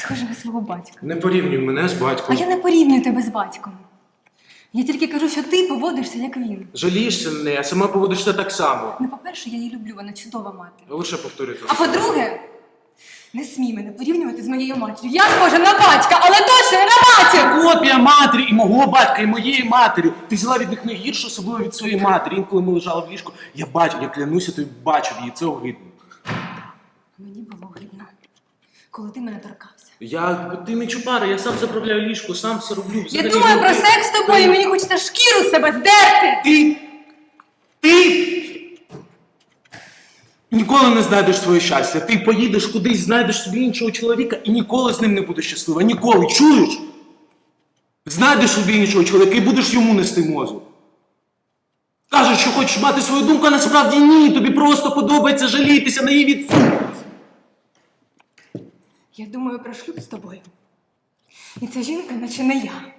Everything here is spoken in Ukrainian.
схожа на свого батька. Не порівнюй мене з А батьком. я не порівнюю тебе з батьком. Я тільки кажу, що ти поводишся, як він. Жалієшся на неї, а сама поводишся так само. Ну, по-перше, я її люблю, вона чудова мати. Лише повторюю. А по-друге, не смій мене порівнювати з моєю матір'ю. Я схожа на батька, але точно не на матір! Копія матері і мого батька, і моєї матері. Ти взяла від них найгірше, особливо від своєї матері. Інколи ми лежали в ліжку, я бачив, я клянуся, тобі бачив її, це огидно. Мені було гидно, коли ти мене торкався. Я ти не чупара, я сам заправляю ліжко, сам все роблю. Я Взагалі, думаю ну, про ти- секс з тобою, і мені хочеться шкіру з себе здерти! Ти. Ти. Ніколи не знайдеш своє щастя. Ти поїдеш кудись, знайдеш собі іншого чоловіка і ніколи з ним не будеш щаслива. Ніколи. Чуєш? Знайдеш собі іншого чоловіка і будеш йому нести мозок. Кажеш, що хочеш мати свою думку, а насправді ні. Тобі просто подобається жалітися на її відсутність. Я думаю про шлюб з тобою. І ця жінка, наче не я.